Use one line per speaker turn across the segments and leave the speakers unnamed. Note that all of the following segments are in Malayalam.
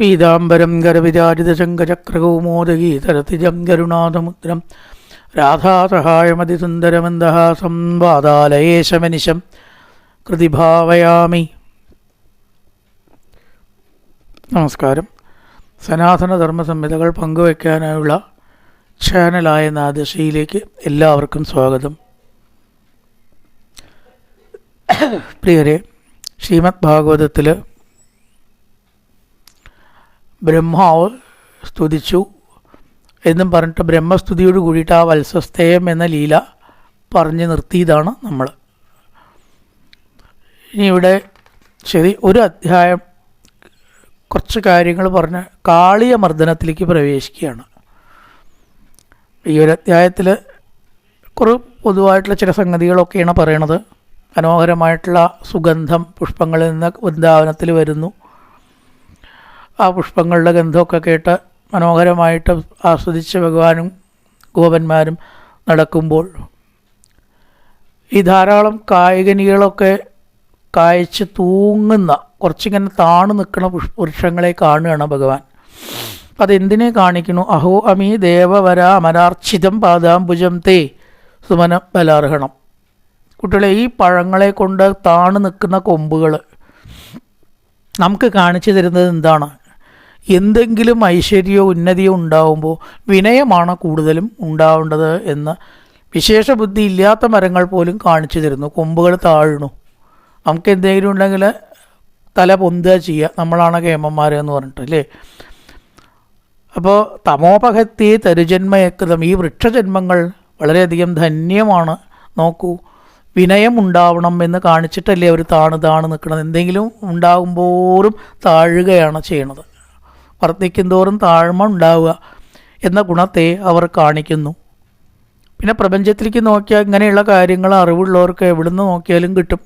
പീതാംബരം ഗരവിരാജിതശങ്കചക്രകൗമോദഗീതരതിജം കരുണാഥമുദ്രം രാധാസഹായമതിസുന്ദരമന്ദഹാസം വാതാലയേശമനിശം. കൃതിഭാവയാമി. നമസ്കാരം. സനാതനധർമ്മ സംഹിതകൾ പങ്കുവയ്ക്കാനായുള്ള ചാനലായ നാദശയിലേക്ക് എല്ലാവർക്കും സ്വാഗതം. പ്രിയരെ ശ്രീമദ് ഭാഗവതത്തിൽ ബ്രഹ്മാവ് സ്തുതിച്ചു എന്നും പറഞ്ഞിട്ട് ബ്രഹ്മസ്തുതിയോട് കൂടിയിട്ട് ആ വത്സസ്തേയം എന്ന ലീല പറഞ്ഞു നിർത്തിയതാണ് നമ്മൾ. ഇനി ഇവിടെ ശരി ഒരു അധ്യായം കുറച്ച് കാര്യങ്ങൾ പറഞ്ഞ് കാളിയ മർദ്ദനത്തിലേക്ക് പ്രവേശിക്കുകയാണ്. ഈ ഒരു അധ്യായത്തിൽ കുറേ പൊതുവായിട്ടുള്ള ചില സംഗതികളൊക്കെയാണ് പറയണത്. മനോഹരമായിട്ടുള്ള സുഗന്ധം പുഷ്പങ്ങളിൽ നിന്ന് വൃന്ദാവനത്തിൽ വരുന്നു. ആ പുഷ്പങ്ങളുടെ ഗന്ധമൊക്കെ കേട്ട് മനോഹരമായിട്ട് ആസ്വദിച്ച് ഭഗവാനും ഗോപന്മാരും നടക്കുമ്പോൾ ഈ ധാരാളം കായികനികളൊക്കെ കായച്ച് തൂങ്ങുന്ന കുറച്ചിങ്ങനെ താണു നിൽക്കുന്ന പുഷ് വൃക്ഷങ്ങളെ കാണുകയാണ് ഭഗവാൻ. അതെന്തിനെ കാണിക്കുന്നു? അഹോ അമീ ദേവവര അമരാർച്ചിതം പാദാംബുജം തേ സുമന ബലാർഹണം. കുട്ടികളെ ഈ പഴങ്ങളെ കൊണ്ട് താണു നിൽക്കുന്ന കൊമ്പുകൾ നമുക്ക് കാണിച്ചു തരുന്നത് എന്താണ്? എന്തെങ്കിലും ഐശ്വര്യമോ ഉന്നതിയോ ഉണ്ടാവുമ്പോൾ വിനയമാണ് കൂടുതലും ഉണ്ടാവേണ്ടത് എന്ന് വിശേഷ ബുദ്ധി ഇല്ലാത്ത മരങ്ങൾ പോലും കാണിച്ചു തരുന്നു. കൊമ്പുകൾ താഴ്ണു നമുക്ക് എന്തെങ്കിലും ഉണ്ടെങ്കിൽ തല പൊന്തുക ചെയ്യുക. നമ്മളാണ് കേമന്മാരെന്ന് പറഞ്ഞിട്ട് അല്ലേ? അപ്പോൾ തമോപഹത്തി തരുജന്മയക്കൃതം ഈ വൃക്ഷജന്മങ്ങൾ വളരെയധികം ധന്യമാണ്. നോക്കൂ വിനയം ഉണ്ടാവണം എന്ന് കാണിച്ചിട്ടല്ലേ അവർ താണ് താണ് നിൽക്കുന്നത്. എന്തെങ്കിലും ഉണ്ടാകുമ്പോഴും താഴുകയാണ് ചെയ്യണത് വർദ്ധിക്കുന്തോറും താഴ്മ ഉണ്ടാവുക എന്ന ഗുണത്തെ അവർ കാണിക്കുന്നു. പിന്നെ പ്രപഞ്ചത്തിലേക്ക് നോക്കിയാൽ ഇങ്ങനെയുള്ള കാര്യങ്ങൾ അറിവുള്ളവർക്ക് എവിടുന്ന് നോക്കിയാലും കിട്ടും.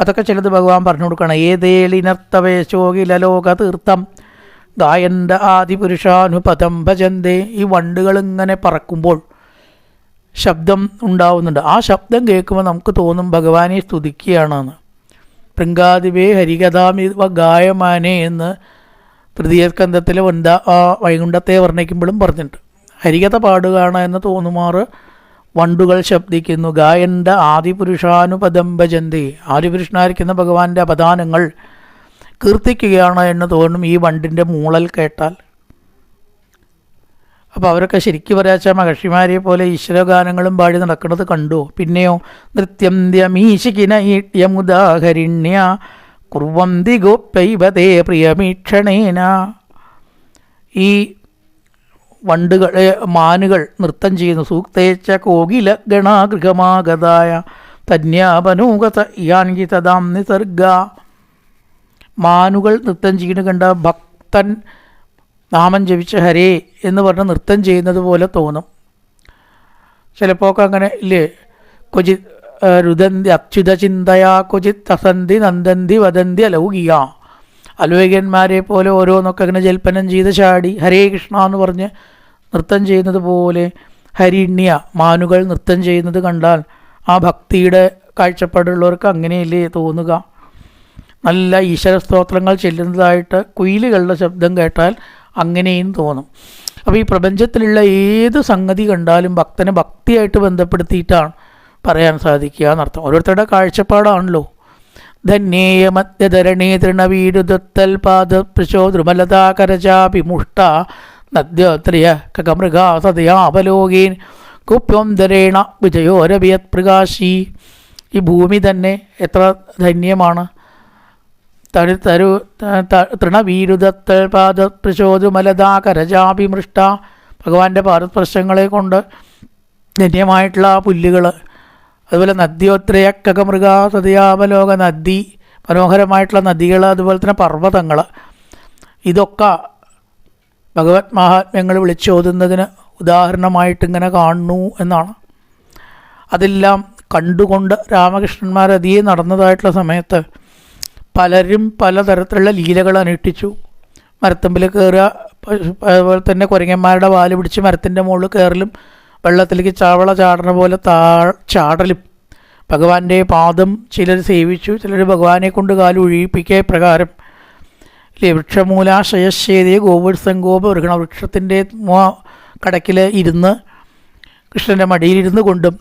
അതൊക്കെ ചിലത് ഭഗവാൻ പറഞ്ഞു കൊടുക്കണം ഏതേളിനർത്തവേശോകിലോക തീർത്ഥം ഗായന്റെ ആദിപുരുഷാനുപഥം ഭജന്തേ. ഈ വണ്ടുകൾ ഇങ്ങനെ പറക്കുമ്പോൾ ശബ്ദം ഉണ്ടാവുന്നുണ്ട്. ആ ശബ്ദം കേൾക്കുമ്പോൾ നമുക്ക് തോന്നും ഭഗവാനെ സ്തുതിക്കുകയാണെന്ന്. പൃങ്കാതിവേ ഹരികഥാമി ഗായമാനെ എന്ന് തൃതീയ സ്കന്ധത്തിലെ ആ വൈകുണ്ഠത്തെ വർണിക്കുമ്പോഴും പറഞ്ഞിട്ടുണ്ട്. ഹരികഥ പാടുകയാണ് എന്ന് തോന്നുമാറ് വണ്ടുകൾ ശബ്ദിക്കുന്നു. ഗായന്റെ ആദിപുരുഷാനുപദം ഭജന്തി. ആദിപുരുഷനായിരിക്കുന്ന ഭഗവാന്റെ അപദാനങ്ങൾ കീർത്തിക്കുകയാണ് എന്ന് തോന്നും ഈ വണ്ടിന്റെ മൂളൽ കേട്ടാൽ. അപ്പോൾ അവരൊക്കെ ശരിക്കും പറയാച്ച മഹർഷിമാരെ പോലെ ഈശ്വരഗാനങ്ങളും പാടി നടക്കുന്നത് കണ്ടു. പിന്നെയോ നൃത്യം ദ്യമീശിക്കിന ഈട്യമുദാഹരിണ്യ കുർവന്തി ഗോപ്യൈവതേ പ്രിയമീക്ഷണേന. ഈ വണ്ടുകൾ മാനുകൾ നൃത്തം ചെയ്യുന്ന. സൂക്തേച്ച കോകില ഗണാഗൃഹമാഗതായ തന്യാപനൂകത യാൻകി തദാം നിസർഗ. മാനുകൾ നൃത്തം ചെയ്യുന്ന കണ്ട ഭക്തൻ നാമം ജപിച്ച ഹരേ എന്ന് പറഞ്ഞ് നൃത്തം ചെയ്യുന്നത് പോലെ തോന്നും. ചിലപ്പോൾ അങ്ങനെ ഇല്ലേ? ക്വചിത് രുദന്തി അച്യുത ചിന്തയാ ക്വചിത് തസന്തി നന്ദന്തി വദന്തി അലൗകിക. അലൗകികന്മാരെ പോലെ ഓരോന്നൊക്കെ അങ്ങനെ ജൽപ്പനം ചെയ്ത് ചാടി ഹരേ കൃഷ്ണ എന്ന് പറഞ്ഞ് നൃത്തം ചെയ്യുന്നത് പോലെ ഹരിണ്യ മാനുകൾ നൃത്തം ചെയ്യുന്നത് കണ്ടാൽ ആ ഭക്തിയുടെ കാഴ്ചപ്പാടുള്ളവർക്ക് അങ്ങനെയല്ലേ തോന്നുക. നല്ല ഈശ്വര സ്തോത്രങ്ങൾ ചെല്ലുന്നതായിട്ട് കുയിലുകളുടെ ശബ്ദം കേട്ടാൽ അങ്ങനെയും തോന്നും. അപ്പോൾ ഈ പ്രപഞ്ചത്തിലുള്ള ഏത് സംഗതി കണ്ടാലും ഭക്തനെ ഭക്തിയായിട്ട് ബന്ധപ്പെടുത്തിയിട്ടാണ് പറയാൻ സാധിക്കുക എന്നർത്ഥം. ഓരോരുത്തരുടെ കാഴ്ചപ്പാടാണല്ലോ. ധന്യേയ മധ്യധരണേ തൃണവീരുദത്തൽ പാദ പ്രചോദൃമലതാകരചാഭിമുഷ്ട നദ്യോത്രയ കകമൃഗാ സതയാപലോകീൻ കുപ്യം ധരേണ വിജയോരവിയത് പ്രകാശി. ഈ ഭൂമി തന്നെ എത്ര ധന്യമാണ്. തരു തരു തൃണവീരുദത്തൽ പാദ പ്രചോദുമലതാകരജാഭിമൃഷ്ട ഭഗവാന്റെ പാദസ്പർശങ്ങളെ കൊണ്ട് ധന്യമായിട്ടുള്ള ആ പുല്ലുകൾ അതുപോലെ നദ്യോത്രയക്കകമൃഗ സതയാവലോക നദി മനോഹരമായിട്ടുള്ള നദികൾ അതുപോലെ തന്നെ പർവതങ്ങൾ. ഇതൊക്കെ ഭഗവത് മഹാത്മ്യങ്ങൾ വിളിച്ചോതുന്നതിന് ഉദാഹരണമായിട്ട് ഇങ്ങനെ കാണുന്നു എന്നാണ്. അതെല്ലാം കണ്ടുകൊണ്ട് രാമകൃഷ്ണന്മാർ അതിയെ നടന്നതായിട്ടുള്ള സമയത്ത് പലരും പലതരത്തിലുള്ള ലീലകൾ അനുഷ്ഠിച്ചു മരത്തമ്പിൽ കയറുക അതുപോലെ തന്നെ കുരങ്ങന്മാരുടെ വാൽ പിടിച്ച് മരത്തിന്റെ മുകളിൽ കയറലും വെള്ളത്തിലേക്ക് ചാവള ചാടണ പോലെ താ ചാടലും. ഭഗവാന്റെ പാദം ചിലർ സേവിച്ചു ചിലർ ഭഗവാനെ കൊണ്ട് കാലം ഒഴിയിപ്പിക്കുക പ്രകാരം ഇല്ലേ വൃക്ഷമൂലാശയശേതേ ഗോപുരസങ്കോപ വൃഗണ വൃക്ഷത്തിന്റെ കടക്കിൽ ഇരുന്ന് കൃഷ്ണന്റെ മടിയിലിരുന്ന് കൊണ്ടും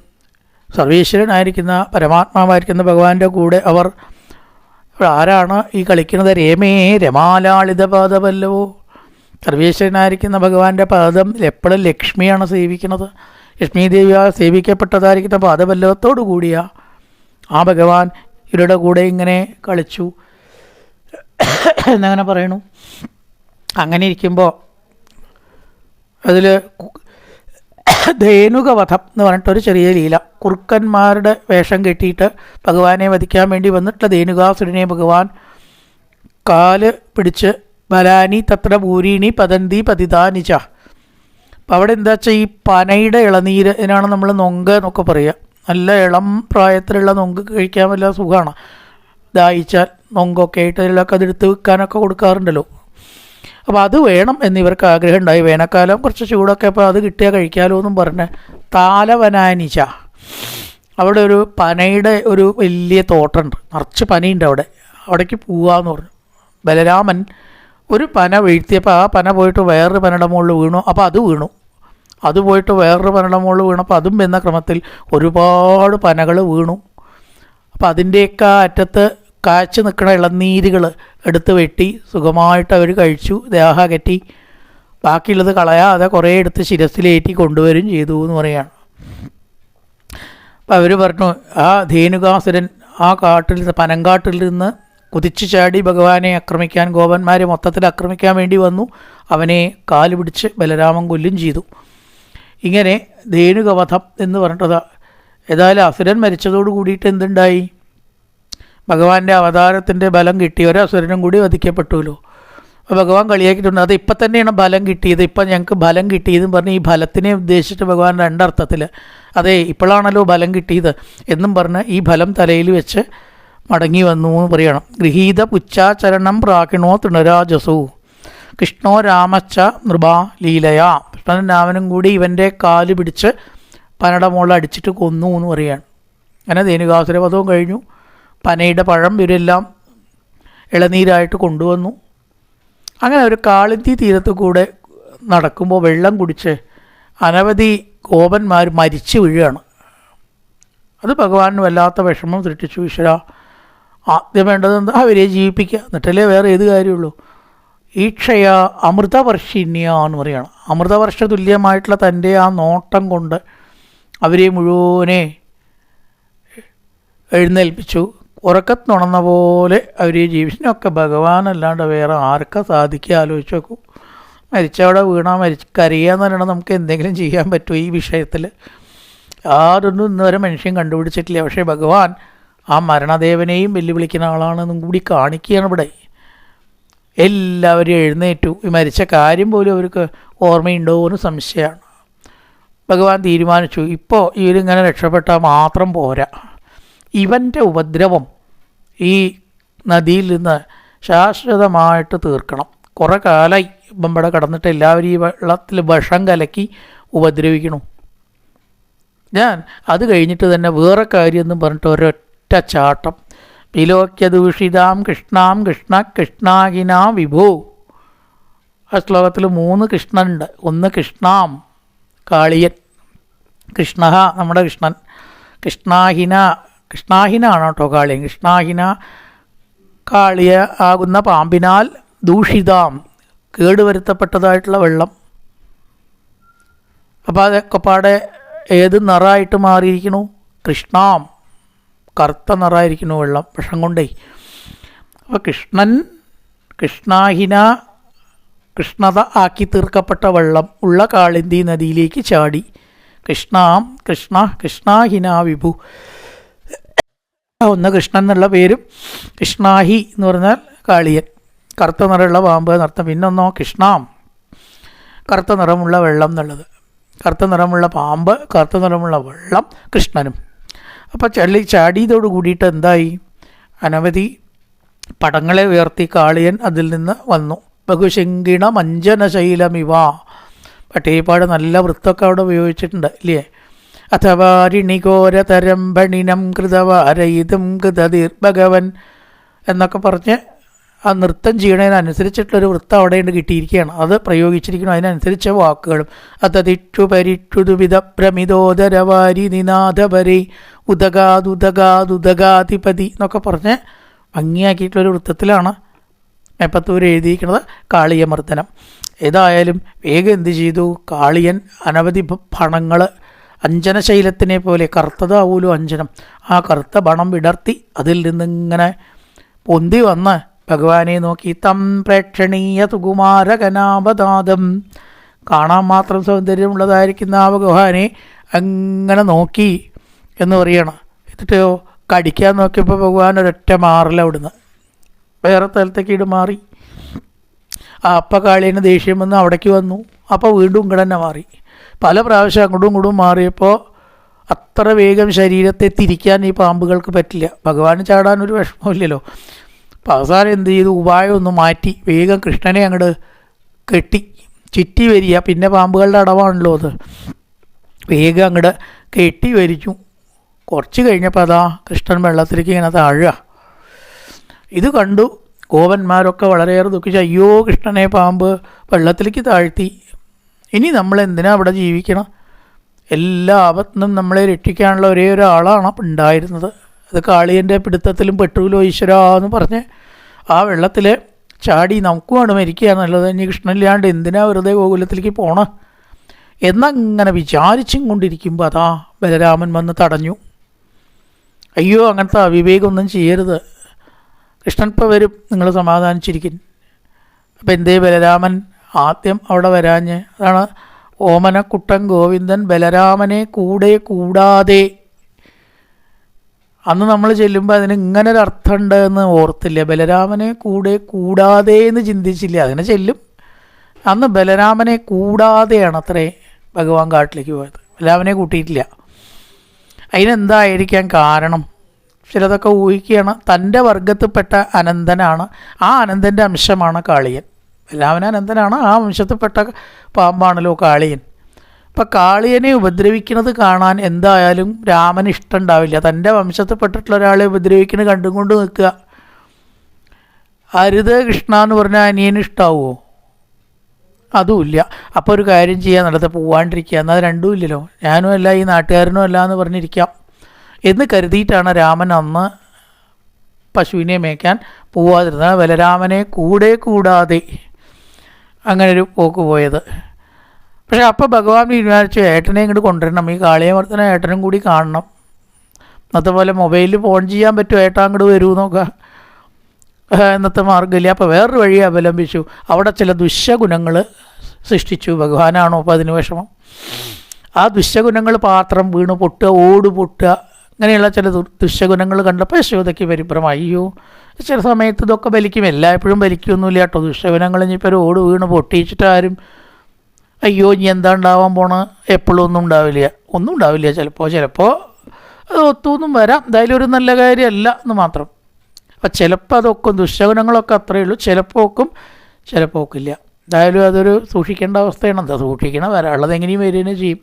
സർവേശ്വരനായിരിക്കുന്ന പരമാത്മാവായിരിക്കുന്ന ഭഗവാന്റെ കൂടെ അവർ ആരാണ് ഈ കളിക്കുന്നത്? രേമേ രമാലാളിത പാദപല്ലവോ സർവേശ്വരനായിരിക്കുന്ന ഭഗവാന്റെ പാദം എപ്പോഴും ലക്ഷ്മിയാണ് സേവിക്കുന്നത്. ലക്ഷ്മി ദേവിയാൽ സേവിക്കപ്പെട്ടതായിരിക്കുന്ന പാദപല്ലവത്തോടു കൂടിയ ആ ഭഗവാൻ ഇവരുടെ കൂടെ ഇങ്ങനെ കളിച്ചു. എന്നങ്ങനെ പറയണു അങ്ങനെ ഇരിക്കുമ്പോൾ അതിൽ ധേനുകവധം എന്ന് പറഞ്ഞിട്ടൊരു ചെറിയ ലീല. കുറുക്കന്മാരുടെ വേഷം കെട്ടിയിട്ട് ഭഗവാനെ വധിക്കാൻ വേണ്ടി വന്നിട്ടുള്ള ധേനുകാസുരനെ ഭഗവാൻ കാൽ പിടിച്ച് ബലാനി തത്ര പൂരീണി പതന്തി പതിതാനിച്ച അപ്പം അവിടെ എന്താ വെച്ചാൽ ഈ പനയുടെ ഇളനീരനാണ് നമ്മൾ നൊങ്ക് എന്നൊക്കെ പറയുക നല്ല ഇളം പ്രായത്തിലുള്ള നൊങ്ക് കഴിക്കാൻ വല്ല സുഖമാണ് ദാഹിച്ചാൽ നൊങ്കൊക്കെ ആയിട്ട് അതിലൊക്കെ അതെടുത്ത് വിൽക്കാനൊക്കെ കൊടുക്കാറുണ്ടല്ലോ. അപ്പോൾ അത് വേണം എന്നിവർക്ക് ആഗ്രഹം ഉണ്ടായി. വേനൽക്കാലം കുറച്ച് ചൂടൊക്കെ അപ്പോൾ അത് കിട്ടിയാൽ കഴിക്കാമല്ലോ എന്നും പറഞ്ഞ് താലവനാനിച്ച അവിടെ ഒരു പനയുടെ ഒരു വലിയ തോട്ടമുണ്ട് നിറച്ച് പനയുണ്ട് അവിടെ. അവിടേക്ക് പോവാന്ന് പറഞ്ഞു. ബലരാമൻ ഒരു പന വീഴ്ത്തിയപ്പോൾ ആ പന പോയിട്ട് വേറൊരു പനയുടെ മുകളിൽ വീണു അപ്പോൾ അത് വീണു. അത് പോയിട്ട് വേറൊരു പനയുടെ മുകളിൽ വീണപ്പോൾ അതും എന്ന ക്രമത്തിൽ ഒരുപാട് പനകൾ വീണു. അപ്പോൾ അതിന്റെയൊക്കെ അറ്റത്ത് കാച്ചു നിൽക്കുന്ന ഇളനീരുകൾ എടുത്ത് വെട്ടി സുഖമായിട്ട് അവർ കഴിച്ചു ദേഹ കെട്ടി. ബാക്കിയുള്ളത് കളയാതെ കുറേ എടുത്ത് ശിരസിലേറ്റി കൊണ്ടുവരും ചെയ്തു എന്ന് പറയുകയാണ്. അപ്പോൾ അവർ പറഞ്ഞു ആ ധേനുകാസുരൻ ആ കാട്ടിൽ പനങ്കാട്ടിൽ നിന്ന് കുതിച്ചു ചാടി ഭഗവാനെ ആക്രമിക്കാൻ ഗോപന്മാരെ മൊത്തത്തിൽ ആക്രമിക്കാൻ വേണ്ടി വന്നു. അവനെ കാൽ പിടിച്ച് ബലരാമൻ കൊല്ലും ചെയ്തു. ഇങ്ങനെ ധേനുകവധം എന്ന് പറഞ്ഞത് ഏതായാലും അസുരൻ മരിച്ചതോട് കൂടിയിട്ട് എന്തുണ്ടായി? ഭഗവാന്റെ അവതാരത്തിന്റെ ബലം കിട്ടി. അസുരനും കൂടി വധിക്കപ്പെട്ടുല്ലോ അപ്പോൾ ഭഗവാൻ കളിയാക്കിയിട്ടുണ്ട്. അത് ഇപ്പം തന്നെയാണ് ബലം കിട്ടിയത്. ഇപ്പം ഞങ്ങൾക്ക് ബലം കിട്ടിയതെന്ന് പറഞ്ഞ് ഈ ഫലത്തിനെ ഉദ്ദേശിച്ചിട്ട് ഭഗവാൻ രണ്ടർത്ഥത്തിൽ അതെ ഇപ്പോഴാണല്ലോ ബലം കിട്ടിയത് എന്നും പറഞ്ഞ് ഈ ഫലം തലയിൽ വെച്ച് മടങ്ങി വന്നു എന്ന് പറയണം. ഗൃഹീത പുച്ഛാചരണം പ്രാകിണോ തൃണരാജസു. കൃഷ്ണോ രാമച്ച നൃപാ ലീലയാ. കൃഷ്ണനും രാമനും കൂടി ഇവന്റെ കാൽ പിടിച്ച് പനയുടെ മുകളിൽ അടിച്ചിട്ട് കൊന്നു എന്ന് പറയാണ്. അങ്ങനെ ധേനുകാസുരവധവും കഴിഞ്ഞു. പനയുടെ പഴം ഇവരെല്ലാം ഇളനീരായിട്ട് കൊണ്ടുവന്നു. അങ്ങനെ ഒരു കാളിന്തി തീരത്ത് കൂടെ നടക്കുമ്പോൾ വെള്ളം കുടിച്ച് അനവധി ഗോപന്മാർ മരിച്ചു വീഴുകയാണ്. അത് ഭഗവാന് വല്ലാത്ത വിഷമം സൃഷ്ടിച്ചു ഈശ്വര. ആദ്യം വേണ്ടത് എന്താ? അവരെ ജീവിപ്പിക്കുക. എന്നിട്ടല്ലേ വേറെ ഏത് കാര്യമുള്ളൂ? ഈക്ഷയ അമൃതവർഷിണ്യ എന്ന് പറയുകയാണ്. അമൃതവർഷ തുല്യമായിട്ടുള്ള തന്റെ ആ നോട്ടം കൊണ്ട് അവരെ മുഴുവനെ എഴുന്നേൽപ്പിച്ചു. ഉറക്കത്തുണർന്ന പോലെ അവർ ജീവിച്ചിനൊക്കെ ഭഗവാനല്ലാണ്ട് വേറെ ആർക്കാ സാധിക്കുക? ആലോചിച്ച് നോക്കൂ. മരിച്ചവിടെ വീണാൽ മരിച്ച് കരയാന്ന് പറയണത് നമുക്ക് എന്തെങ്കിലും ചെയ്യാൻ പറ്റുമോ ഈ വിഷയത്തിൽ യാതൊന്നും ഇന്നുവരെ മനുഷ്യൻ കണ്ടുപിടിച്ചിട്ടില്ല. പക്ഷേ ഭഗവാൻ ആ മരണദേവനെയും വെല്ലുവിളിക്കുന്ന ആളാണെന്നും കൂടി കാണിക്കുകയാണ് ഇവിടെ. എല്ലാവരും എഴുന്നേറ്റു. ഈ മരിച്ച കാര്യം പോലും അവർക്ക് ഓർമ്മയുണ്ടോ എന്ന് സംശയമാണ്. ഭഗവാൻ തീരുമാനിച്ചു ഇപ്പോൾ ഇവരിങ്ങനെ രക്ഷപ്പെട്ടാൽ മാത്രം പോരാ. ഇവന്റെ ഉപദ്രവം ഈ നദിയിൽ നിന്ന് ശാശ്വതമായിട്ട് തീർക്കണം. കുറേ കാലമായി ഇപ്പം ഇവിടെ കടന്നിട്ട് എല്ലാവരും ഈ വെള്ളത്തിൽ വിഷം കലക്കി ഉപദ്രവിക്കണു ഞാൻ അത് കഴിഞ്ഞിട്ട് തന്നെ വേറെ കാര്യമെന്നും പറഞ്ഞിട്ട് ഒരൊറ്റ ചാട്ടം വിലോക്യദൂഷിതാം കൃഷ്ണാം കൃഷ്ണ കൃഷ്ണാഹിന വിഭോ. ആ ശ്ലോകത്തിൽ മൂന്ന് കൃഷ്ണനുണ്ട്. ഒന്ന് കൃഷ്ണാം കാളിയൻ. കൃഷ്ണ നമ്മുടെ കൃഷ്ണൻ. കൃഷ്ണാഹിന കൃഷ്ണാഹിനാണ് കേട്ടോ കാളിയൻ. കൃഷ്ണാഹിന കാളിയ ആകുന്ന പാമ്പിനാൽ ദൂഷിതാം കേടുവരുത്തപ്പെട്ടതായിട്ടുള്ള വെള്ളം. അപ്പോൾ അതൊക്കെ പാടെ ഏത് നിറായിട്ട് മാറിയിരിക്കണു കൃഷ്ണാം. കറുത്ത നിറമായിരിക്കുന്നു വെള്ളം വിഷം കൊണ്ടേ. അപ്പോൾ കൃഷ്ണൻ കൃഷ്ണാഹിന കൃഷ്ണത ആക്കി തീർക്കപ്പെട്ട വെള്ളം ഉള്ള കാളിന്തി നദിയിലേക്ക് ചാടി. കൃഷ്ണാം കൃഷ്ണ കൃഷ്ണാഹിന വിഭു. ഒന്ന് കൃഷ്ണൻ എന്നുള്ള പേരും കൃഷ്ണാഹി എന്ന് പറഞ്ഞാൽ കാളിയൻ. കറുത്ത നിറമുള്ള പാമ്പ് എന്നർത്ഥം പിന്നൊന്നോ കൃഷ്ണാം. കറുത്ത നിറമുള്ള വെള്ളം എന്നുള്ളത്. കറുത്ത നിറമുള്ള പാമ്പ് കറുത്ത നിറമുള്ള വെള്ളം കൃഷ്ണനും. അപ്പോൾ ചള്ളി ചാടിയതോട് കൂടിയിട്ട് എന്തായി? അനവധി പടങ്ങളെ ഉയർത്തി കാളിയൻ അതിൽ നിന്ന് വന്നു. ബഹുശങ്കിണ മഞ്ജനശൈലമിവ പട്ടേപ്പാട് നല്ല വൃത്തൊക്കെ അവിടെ ഉപയോഗിച്ചിട്ടുണ്ട് ഇല്ലേ? അഥവാരിണിഘോരതരം ഭണിനം കൃതവാരയിതും കൃതതിർ ഭഗവൻ എന്നൊക്കെ പറഞ്ഞ് ആ നൃത്തം ചെയ്യണതിനനുസരിച്ചിട്ടുള്ളൊരു വൃത്തം അവിടെ ഉണ്ട് കിട്ടിയിരിക്കുകയാണ്. അത് പ്രയോഗിച്ചിരിക്കണം അതിനനുസരിച്ച വാക്കുകളും. അതതിറ്റു പരിറ്റുതുവിധ ഭ്രമിതോദരവാരി നിനാഥപരി ഉദകാതുദകാതുദകാധിപതി എന്നൊക്കെ പറഞ്ഞ് ഭംഗിയാക്കിയിട്ടുള്ളൊരു വൃത്തത്തിലാണ് മേപ്പത്തൂർ എഴുതിയിരിക്കുന്നത് കാളിയമർദ്ദനം. ഏതായാലും വേഗം എന്ത് ചെയ്തു? കാളിയൻ അനവധി പണങ്ങൾ അഞ്ജനശൈലത്തിനെ പോലെ കറുത്തതാവൂലോ അഞ്ജനം? ആ കറുത്ത പണം വിടർത്തി അതിൽ നിന്നിങ്ങനെ പൊന്തി വന്ന് ഭഗവാനെ നോക്കി തം പ്രേക്ഷണീയ സുകുമാരകനാപതാദം കാണാൻ മാത്രം സൗന്ദര്യമുള്ളതായിരിക്കുന്ന ആ ഭഗവാനെ. അങ്ങനെ നോക്കി എന്ന് പറയണം. എന്നിട്ട് കടിക്കാൻ നോക്കിയപ്പോൾ ഭഗവാൻ ഒരൊറ്റ മാറില്ല അവിടുന്ന്. വേറെ സ്ഥലത്തേക്ക് ഇട് മാറി. ആ അപ്പ കാളിയന് ദേഷ്യം വന്ന് അവിടേക്ക് വന്നു. അപ്പോൾ വീണ്ടും ഇങ്ങോട്ട് തന്നെ മാറി. പല പ്രാവശ്യം അങ്ങോട്ടും ഇങ്ങോട്ടും മാറിയപ്പോൾ അത്ര വേഗം ശരീരത്തെ തിരിക്കാൻ ഈ പാമ്പുകൾക്ക് പറ്റില്ല. ഭഗവാന് ചാടാൻ ഒരു വിഷമമില്ലല്ലോ അപ്പോൾ അവസാനം എന്ത് ചെയ്തു? ഉപായം ഒന്ന് മാറ്റി. വേഗം കൃഷ്ണനെ അങ്ങോട്ട് കെട്ടി ചുറ്റി വരിക. പിന്നെ പാമ്പുകളുടെ അടവാണല്ലോ അത്. വേഗം അങ്ങോട്ട് കെട്ടി വരിച്ചു. കുറച്ച് കഴിഞ്ഞപ്പോൾ അതാ കൃഷ്ണൻ വെള്ളത്തിലേക്ക് ഇങ്ങനെ താഴുക. ഇത് കണ്ടു ഗോപന്മാരൊക്കെ വളരെയേറെ ദുഃഖിച്ചു. അയ്യോ കൃഷ്ണനെ പാമ്പ് വെള്ളത്തിലേക്ക് താഴ്ത്തി. ഇനി നമ്മൾ എന്തിനാ അവിടെ ജീവിക്കണം? എല്ലാ ആപത്തിനും നമ്മളെ രക്ഷിക്കാനുള്ള ഒരേ ഒരാളാണ് ഉണ്ടായിരുന്നത്. അത് കാളിയന്റെ പിടുത്തത്തിലും പെട്ടുല്ലോ ഈശ്വര എന്ന് പറഞ്ഞ് ആ വെള്ളത്തിൽ ചാടി നമുക്കുമാണ് മരിക്കുക എന്നുള്ളത്. ഇനി കൃഷ്ണനില്ലാണ്ട് എന്തിനാ വെറുതെ ഗോകുലത്തിലേക്ക് പോണ? എന്നങ്ങനെ വിചാരിച്ചും കൊണ്ടിരിക്കുമ്പോൾ അതാ ബലരാമൻ വന്ന് തടഞ്ഞു. അയ്യോ അങ്ങനത്തെ അവിവേകമൊന്നും ചെയ്യരുത്. കൃഷ്ണൻ ഇപ്പോൾ വരും നിങ്ങൾ സമാധാനിച്ചിരിക്കും. അപ്പം എന്തേ ബലരാമൻ? ആദ്യം അവിടെ വരാഞ്ഞ് അതാണ് ഓമനക്കുട്ടൻ ഗോവിന്ദൻ ബലരാമനെ കൂടെ കൂടാതെ അന്ന് നമ്മൾ ചെല്ലുമ്പോൾ അതിന് ഇങ്ങനെ ഒരു അർത്ഥമുണ്ട് എന്ന് ഓർത്തില്ല. ബലരാമനെ കൂടെ കൂടാതെ എന്ന് ചിന്തിച്ചില്ല. അതിനെ ചെല്ലും. അന്ന് ബലരാമനെ കൂടാതെയാണ് അത്രേ ഭഗവാൻ കാട്ടിലേക്ക് പോയത്. ബലരാമനെ കൂട്ടിയിട്ടില്ല. അതിനെന്തായിരിക്കാൻ കാരണം? ചിലതൊക്കെ ഊഹിക്കുകയാണ്. തന്റെ വർഗത്തിൽപ്പെട്ട അനന്തനാണ്. ആ അനന്തന്റെ അംശമാണ് കാളിയൻ. എല്ലാവനും അനന്തനാണ്. ആ വംശത്തിൽപ്പെട്ട പാമ്പാണല്ലോ കാളിയൻ. അപ്പം കാളിയനെ ഉപദ്രവിക്കുന്നത് കാണാൻ എന്തായാലും രാമന് ഇഷ്ടമുണ്ടാവില്ല. തന്റെ വംശത്തിൽപ്പെട്ടിട്ടുള്ള ഒരാളെ ഉപദ്രവിക്കുന്നത് കണ്ടും കൊണ്ട് നിൽക്കുക. അരുത് കൃഷ്ണ എന്ന് പറഞ്ഞാൽ അനിയന് ഇഷ്ടാവുമോ അതുമില്ല. അപ്പോൾ ഒരു കാര്യം ചെയ്യാൻ നടത്ത പോവാണ്ടിരിക്കുക. എന്നാൽ രണ്ടും ഇല്ലല്ലോ. ഞാനും അല്ല ഈ നാട്ടുകാരനും അല്ല എന്ന് പറഞ്ഞിരിക്കാം. എന്ന് കരുതിയിട്ടാണ് രാമൻ അന്ന് പശുവിനെ മേയ്ക്കാൻ പോവാതിരുന്നത്. ബലരാമനെ കൂടെ കൂടാതെ അങ്ങനൊരു പോക്ക് പോയത്. പക്ഷേ അപ്പോൾ ഭഗവാൻ തീരുമാനിച്ചു ഏട്ടനെ ഇങ്ങോട്ട് കൊണ്ടുവരണം. ഈ കാളിയമർത്തന ഏട്ടനും കൂടി കാണണം. ഇന്നത്തെ പോലെ മൊബൈലിൽ ഫോൺ ചെയ്യാൻ പറ്റുമോ? ഏട്ടാ അങ്ങോട്ട് വരൂ നോക്കുക ഇന്നത്തെ മാർഗമില്ല അപ്പോൾ വേറൊരു വഴി അവലംബിച്ചു. അവിടെ ചില ദുശ്ശഗുണങ്ങൾ സൃഷ്ടിച്ചു. ഭഗവാനാണോ അപ്പോൾ അതിന് വിഷമം? ആ ദുശ്ശഗുണങ്ങൾ പാത്രം വീണ് പൊട്ടുക ഓട് പൊട്ടുക അങ്ങനെയുള്ള ചില ദുശ്ശഗുണങ്ങൾ കണ്ടപ്പോൾ യശോദയ്ക്ക് പരിഭ്രമം. അയ്യോ ചില സമയത്ത് ഇതൊക്കെ ബലിക്കും. എല്ലായ്പ്പോഴും ബലിക്കൊന്നുമില്ല കേട്ടോ. ദുശ്ശഗുണങ്ങൾ ഇനിയിപ്പോൾ ഓട് വീണ് പൊട്ടിച്ചിട്ട് ആരും അയ്യോ ഇനി എന്താ ഉണ്ടാവാൻ പോണ? എപ്പോഴും ഒന്നും ഉണ്ടാവില്ല. ഒന്നും ഉണ്ടാവില്ല ചിലപ്പോൾ ചിലപ്പോൾ അത് ഒത്തുനിന്നും വരാം. എന്തായാലും ഒരു നല്ല കാര്യമല്ല എന്ന് മാത്രം. അപ്പം ചിലപ്പോൾ അതൊക്കെ ദുശകനങ്ങളൊക്കെ അത്രയേ ഉള്ളൂ. ചിലപ്പോൾ ഒക്കും ചിലപ്പോൾ ഒക്കില്ല. എന്തായാലും അതൊരു സൂക്ഷിക്കേണ്ട അവസ്ഥയാണ്. എന്താ സൂക്ഷിക്കണം? വരാനുള്ളത് എങ്ങനെയും വരികയും ചെയ്യും.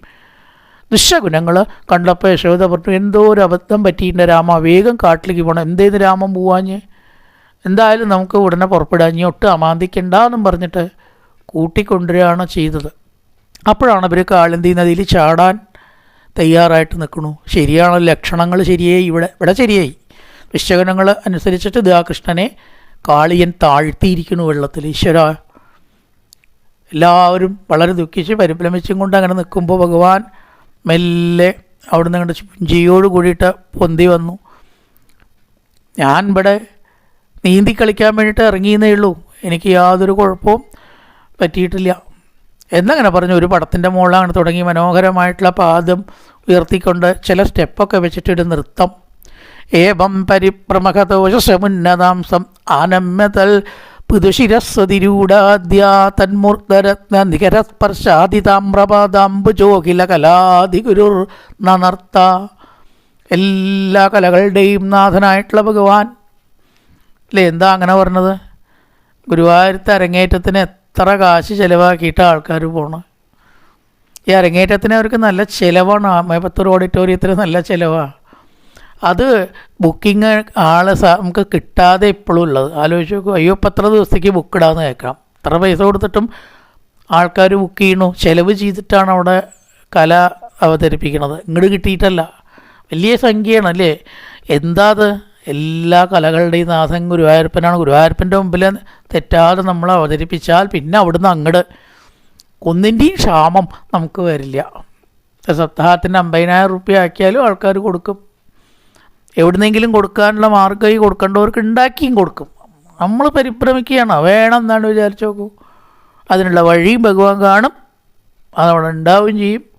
ദുശകുനങ്ങൾ കണ്ടപ്പോൾ യശോദ പറഞ്ഞു എന്തോ ഒരു അബദ്ധം പറ്റിയിട്ടുണ്ട് രാമ. വേഗം കാട്ടിലേക്ക് പോകണം എന്തേന്ന് രാമൻ പോവാഞ്ഞ്? എന്തായാലും നമുക്ക് ഉടനെ പുറപ്പെടാൻ ഇനി ഒട്ടും അമാന്തിക്കണ്ട എന്നും പറഞ്ഞിട്ട് കൂട്ടിക്കൊണ്ടുവരികയാണ് ചെയ്തത്. അപ്പോഴാണ് ഇവർ കാളിന്തി നദിയിൽ ചാടാൻ തയ്യാറായിട്ട് നിൽക്കണു. ശരിയാണ്? ലക്ഷണങ്ങൾ ശരിയായി? ഇവിടെ ഇവിടെ ശരിയായി. വിശ്വഗണങ്ങൾ അനുസരിച്ചിട്ട് ദാ കൃഷ്ണനെ കാളിയൻ താഴ്ത്തിയിരിക്കുന്നു വെള്ളത്തിൽ. ഈശ്വര. എല്ലാവരും വളരെ ദുഃഖിച്ച് പരിഭ്രമിച്ചും കൊണ്ട് അങ്ങനെ നിൽക്കുമ്പോൾ ഭഗവാൻ മെല്ലെ അവിടുന്ന് അങ്ങോട്ട് പുഞ്ചിയോട് കൂടിയിട്ട് പൊന്തി വന്നു. ഞാൻ ഇവിടെ നീന്തി കളിക്കാൻ വേണ്ടിയിട്ട് ഇറങ്ങിയെന്നേ ഉള്ളൂ. എനിക്ക് യാതൊരു കുഴപ്പവും പറ്റിയിട്ടില്ല. എന്നങ്ങനെ പറഞ്ഞു. ഒരു പടത്തിന്റെ മുകളിലാണ് തുടങ്ങി. മനോഹരമായിട്ടുള്ള പാദം ഉയർത്തിക്കൊണ്ട് ചില സ്റ്റെപ്പൊക്കെ വെച്ചിട്ടൊരു നൃത്തം. ഏവം പരിപ്രമഹതോഷമുന്നതാംസം ആനമ്യതൽ പുതുശിരസ്വതിരൂഢാദ്യാ തന്മൂർത്തരത്ന നികരസ്പർശാദിതാമ്രപാദാംബുജോഖില കലാദിഗുരുർ നർത്ത എല്ലാ കലകളുടെയും നാഥനായിട്ടുള്ള ഭഗവാൻ. അല്ലേ എന്താ അങ്ങനെ പറഞ്ഞത്? ഗുരുവായൂരത്തെ അരങ്ങേറ്റത്തിന് എത്ര കാശ് ചിലവാക്കിയിട്ട് ആൾക്കാർ പോകണം ഈ അരങ്ങേറ്റത്തിന് അവർക്ക് നല്ല ചിലവാണ്. മേപ്പത്തൂർ ഓഡിറ്റോറിയത്തിന് നല്ല ചിലവാണ് അത് ബുക്കിംഗ് ആളെ നമുക്ക് കിട്ടാതെ ഇപ്പോഴും ഉള്ളത്. ആലോചിച്ച് നോക്കും അയ്യോ ഇപ്പം എത്ര ദിവസത്തേക്ക് ബുക്ക് ഇടാമെന്ന് കേൾക്കാം. ഇത്ര പൈസ കൊടുത്തിട്ടും ആൾക്കാർ ബുക്ക് ചെയ്യണു ചിലവ് ചെയ്തിട്ടാണ് അവിടെ കല അവതരിപ്പിക്കുന്നത് ഇങ്ങോട്ട് കിട്ടിയിട്ടല്ല. വലിയ സംഖ്യയാണ് അല്ലേ? എന്താ അത്? എല്ലാ കലകളുടെയും നാഥൻ ഗുരുവായൂരപ്പനാണ്. ഗുരുവായൂരപ്പന്റെ മുമ്പിൽ തെറ്റാതെ നമ്മൾ അവതരിപ്പിച്ചാൽ പിന്നെ അവിടുന്ന് അങ്ങോട്ട് ഒന്നിന്റെയും ക്ഷാമം നമുക്ക് വരില്ല. സപ്താഹത്തിന് അമ്പതിനായിരം റുപ്യ ആക്കിയാലും ആൾക്കാർ കൊടുക്കും. എവിടുന്നെങ്കിലും കൊടുക്കാനുള്ള മാർഗം ഈ കൊടുക്കേണ്ടവർക്ക് ഉണ്ടാക്കിയും കൊടുക്കും. നമ്മൾ പരിഭ്രമിക്കുകയാണ്. വേണം എന്നാണ് വിചാരിച്ചു നോക്കൂ. അതിനുള്ള വഴിയും ഭഗവാൻ കാണും. അതവിടെ ഉണ്ടാവുകയും ചെയ്യും.